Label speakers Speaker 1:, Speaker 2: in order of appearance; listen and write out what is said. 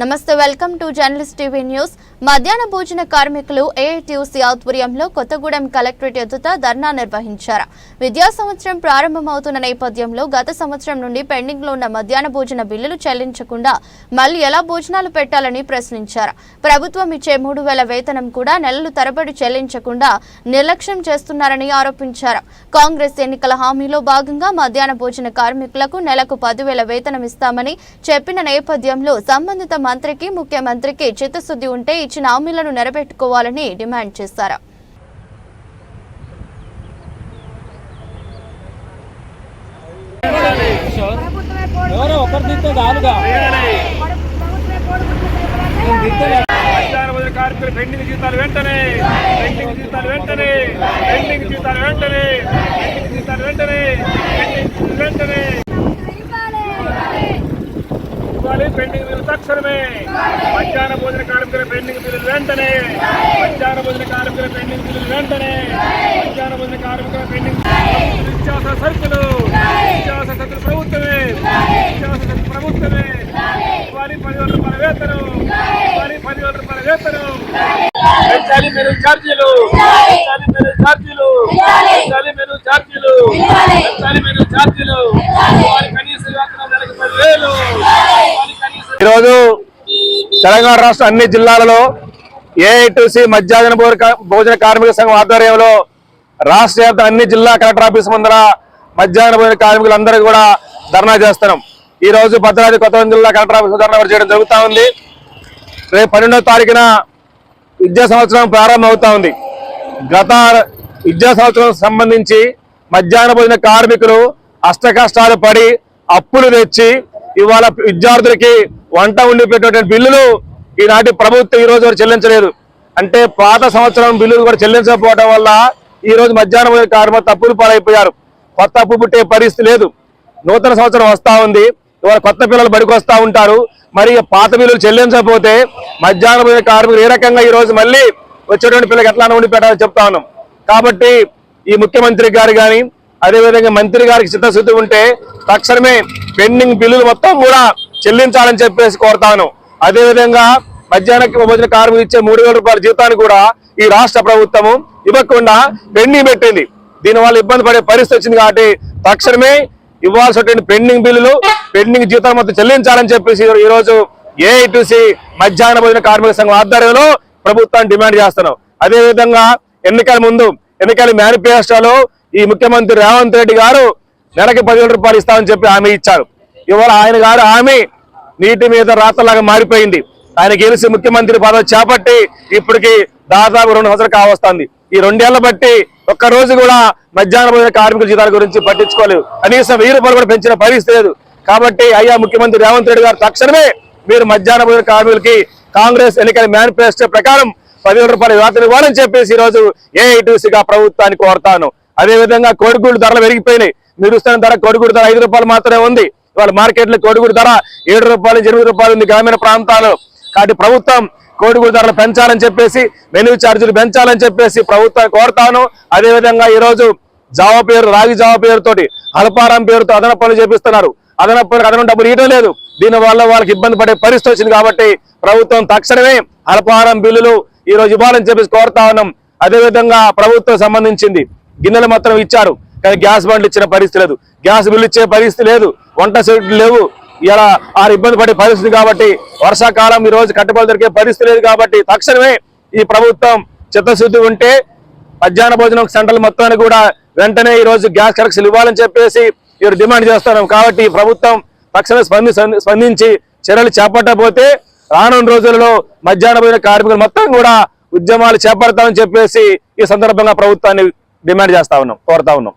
Speaker 1: నమస్తే welcome to journalist TV news. మధ్యాహ్న భోజన కార్మికులు ఏఐటీయూసీ ఆధ్వర్యంలో కొత్తగూడెం కలెక్టరేట్ ఎదుట ధర్నా నిర్వహించారు. విద్యా సంవత్సరం ప్రారంభమవుతున్న నేపథ్యంలో గత సంవత్సరం నుండి పెండింగ్లో ఉన్న మధ్యాహ్న భోజన బిల్లులు చెల్లించకుండా మళ్ళీ ఎలా భోజనాలు పెట్టాలని ప్రశ్నించారు. ప్రభుత్వం ఇచ్చే మూడు వేల వేతనం కూడా నెలలు తరబడి చెల్లించకుండా నిర్లక్ష్యం చేస్తున్నారని ఆరోపించారు. కాంగ్రెస్ ఎన్నికల హామీలో భాగంగా మధ్యాహ్న భోజన కార్మికులకు నెలకు పదివేల వేతనం ఇస్తామని చెప్పిన నేపథ్యంలో సంబంధిత మంత్రికి ముఖ్యమంత్రికి చిత్తశుద్ధి ఉంటే ఇచ్చిన హామీలను నెరవేర్చుకోవాలని డిమాండ్ చేశారు.
Speaker 2: ఎవరో ఒకరు తింటే చాలుగా. నేను తింటలే.
Speaker 3: మధ్యాహ్న భోజన కార్మికుల పెండింగ్ జీతాలు వెంటనే. పెండింగ్ జీతాలు వెంటనే. పెండింగ్ జీతాలు వెంటనే. పెండింగ్ జీతాలు వెంటనే. పెండింగ్ జీతాలు వెంటనే. ఇవ్వాలి పెండింగ్ బిల్లు తక్షణమే. మధ్యాహ్న భోజన కార్మికుల పెండింగ్ బిల్లులు వెంటనే. మధ్యాహ్న భోజన కార్మికుల పెండింగ్ బిల్లులు వెంటనే. మధ్యాహ్న భోజన కార్మికుల పెండింగ్ నిత్యావసర సరుకులు. నిత్యావసర సరుకులు ప్రభుత్వమే. నిత్యావసర సరుకులు ప్రభుత్వమే. ఇవ్వాలి పదివేల రూపాయల వేతనం. ఇవ్వాలి పదివేల రూపాయల వేతనం. పెంచాలి మెను ఛార్జీలు. పెంచాలి మెను ఛార్జీలు. పెంచాలి మెను ఛార్జీలు. పెంచాలి మెను ఛార్జీలు. ఇవ్వాలి కనీస వేతనం నెలకు పదివేలు. ఇవ్వాలి
Speaker 4: తెలంగాణ రాష్ట్ర అన్ని జిల్లాలలో ఏఐటీసీ మధ్యాహ్న భోజన- భోజన కార్మిక సంఘం ఆధ్వర్యంలో రాష్ట్ర అన్ని జిల్లా కలెక్టర్ ఆఫీస్ ముందర మధ్యాహ్న భోజన కార్మికులందరూ కూడా ధర్నా చేస్తున్నాం. ఈ రోజు భద్రాద్రి కొత్తగూడెం జిల్లా కలెక్టర్ ఆఫీస్ ధర్నా చేయడం జరుగుతూ ఉంది. రేపు పన్నెండో తారీఖున విద్యా సంవత్సరం ప్రారంభం అవుతా ఉంది. గత విద్యా సంవత్సరం సంబంధించి మధ్యాహ్న భోజన కార్మికులు అష్ట కష్టాలు పడి అప్పులు తెచ్చి ఇవాళ విద్యార్థులకి వంట ఉండి బిల్లులు ఈనాటి ప్రభుత్వం ఈ రోజు చెల్లించలేదు. అంటే పాత సంవత్సరం బిల్లులు కూడా చెల్లించకపోవడం వల్ల ఈ రోజు మధ్యాహ్నం భోజన తప్పులు పాలైపోయారు. కొత్త అప్పు పుట్టే పరిస్థితి లేదు. నూతన సంవత్సరం వస్తా ఉంది. ఇవాళ కొత్త పిల్లలు బడికి వస్తూ ఉంటారు. మరి పాత బిల్లులు చెల్లించకపోతే మధ్యాహ్నం భోజన కార్మికులు ఏ రకంగా ఈ రోజు మళ్ళీ వచ్చేటువంటి పిల్లలకు ఎట్లా ఉండిపెట్టాలని చెప్తా ఉన్నాం. కాబట్టి ఈ ముఖ్యమంత్రి గారు కానీ అదేవిధంగా మంత్రి గారికి చిత్తశుద్ధి ఉంటే తక్షణమే పెండింగ్ బిల్లులు మొత్తం కూడా చెల్లించాలని చెప్పేసి కోరుతాను. అదేవిధంగా మధ్యాహ్న భోజన కార్మికులు ఇచ్చే మూడు వేల రూపాయల జీతాన్ని కూడా ఈ రాష్ట్ర ప్రభుత్వము ఇవ్వకుండా పెండింగ్ పెట్టింది. దీనివల్ల ఇబ్బంది పడే పరిస్థితి వచ్చింది కాబట్టి తక్షణమే ఇవ్వాల్సినటువంటి పెండింగ్ బిల్లులు పెండింగ్ జీతాలు మొత్తం చెల్లించాలని చెప్పేసి ఈరోజు రోజు ఏఐటీసీ మధ్యాహ్న భోజన కార్మిక సంఘం ఆధ్వర్యంలో ప్రభుత్వాన్ని డిమాండ్ చేస్తున్నాం. అదేవిధంగా ఎన్నికల ముందు ఎన్నికల మేనిఫెస్టోలో ఈ ముఖ్యమంత్రి రేవంత్ రెడ్డి గారు నెలకి పదివేల రూపాయలు ఇస్తామని చెప్పి హామీ ఇచ్చారు. ఇవాళ ఆయన గారు ఆమె నీటి మీద రాతలాగా మారిపోయింది. ఆయన గెలిచి ముఖ్యమంత్రి పదవి చేపట్టి ఇప్పటికి దాదాపు రెండు సంవత్సరాలు కావస్తుంది. ఈ రెండేళ్ళ బట్టి ఒక్క రోజు కూడా మధ్యాహ్న భోజన కార్మికుల జీతాల గురించి పట్టించుకోలేదు. కనీసం వెయ్యి రూపాయలు కూడా పెంచిన పరిస్థితి లేదు. కాబట్టి అయ్యా ముఖ్యమంత్రి రేవంత్ రెడ్డి గారు తక్షణమే మీరు మధ్యాహ్న భోజన కార్మికులకి కాంగ్రెస్ ఎన్నికల మేనిఫెస్టో ప్రకారం పదివేల రూపాయల వేతనం ఇవ్వాలని చెప్పేసి ఈ రోజు ఏఐటీసీగా ప్రభుత్వాన్ని కోరుతాను. అదే విధంగా ధరలు పెరిగిపోయినాయి. మీరు ఇస్తున్న ధర కోడిగూడు ధర ఐదు రూపాయలు మాత్రమే ఉంది. ఇవాళ మార్కెట్లో ధర ఏడు రూపాయలు ఎనిమిది రూపాయలు ఉంది గ్రామీణ ప్రాంతాలు. కాబట్టి ప్రభుత్వం కోడిగుడి ధరలు పెంచాలని చెప్పేసి మెనూ ఛార్జీలు పెంచాలని చెప్పేసి ప్రభుత్వాన్ని కోరుతాను. అదేవిధంగా ఈరోజు ఈ రోజు జావ పేరు రాగి జావ పేరుతోటి అల్పారం పేరుతో అదన పనులు చేపిస్తున్నారు. అదనపు పనులకు అదనం డబ్బులు ఇవ్వడం లేదు. దీని వల్ల వాళ్ళకి ఇబ్బంది పడే పరిస్థితి వచ్చింది కాబట్టి ప్రభుత్వం తక్షణమే హల్పారం బిల్లులు ఈ రోజు ఇవ్వాలని చెప్పేసి కోరుతా ఉన్నాం. అదేవిధంగా ప్రభుత్వం సంబంధించింది గిన్నెలు మాత్రం ఇచ్చారు. కానీ గ్యాస్ బండ్లు ఇచ్చిన పరిస్థితి లేదు. గ్యాస్ బిల్లు ఇచ్చే పరిస్థితి లేదు. వంట సెట్లు లేవు. ఇలా ఆ ఇబ్బంది పడే పరిస్థితి కాబట్టి వర్షాకాలం ఈ రోజు కట్టుబడి దొరికే పరిస్థితి లేదు కాబట్టి తక్షణమే ఈ ప్రభుత్వం చిత్తశుద్ధి ఉంటే మధ్యాహ్న భోజనం సెంటర్లు మొత్తాన్ని కూడా వెంటనే ఈ రోజు గ్యాస్ కనెక్షన్ ఇవ్వాలని చెప్పేసి మీరు డిమాండ్ చేస్తున్నాం. కాబట్టి ప్రభుత్వం తక్షణ స్పంది స్పందించి చర్యలు చేపట్టకపోతే రానున్న రోజులలో మధ్యాహ్న భోజన కార్మికులు మొత్తం కూడా ఉద్యమాలు చేపడతామని చెప్పేసి ఈ సందర్భంగా ప్రభుత్వాన్ని డిమాండ్ చేస్తా ఉన్నాం కోరుతా ఉన్నాం.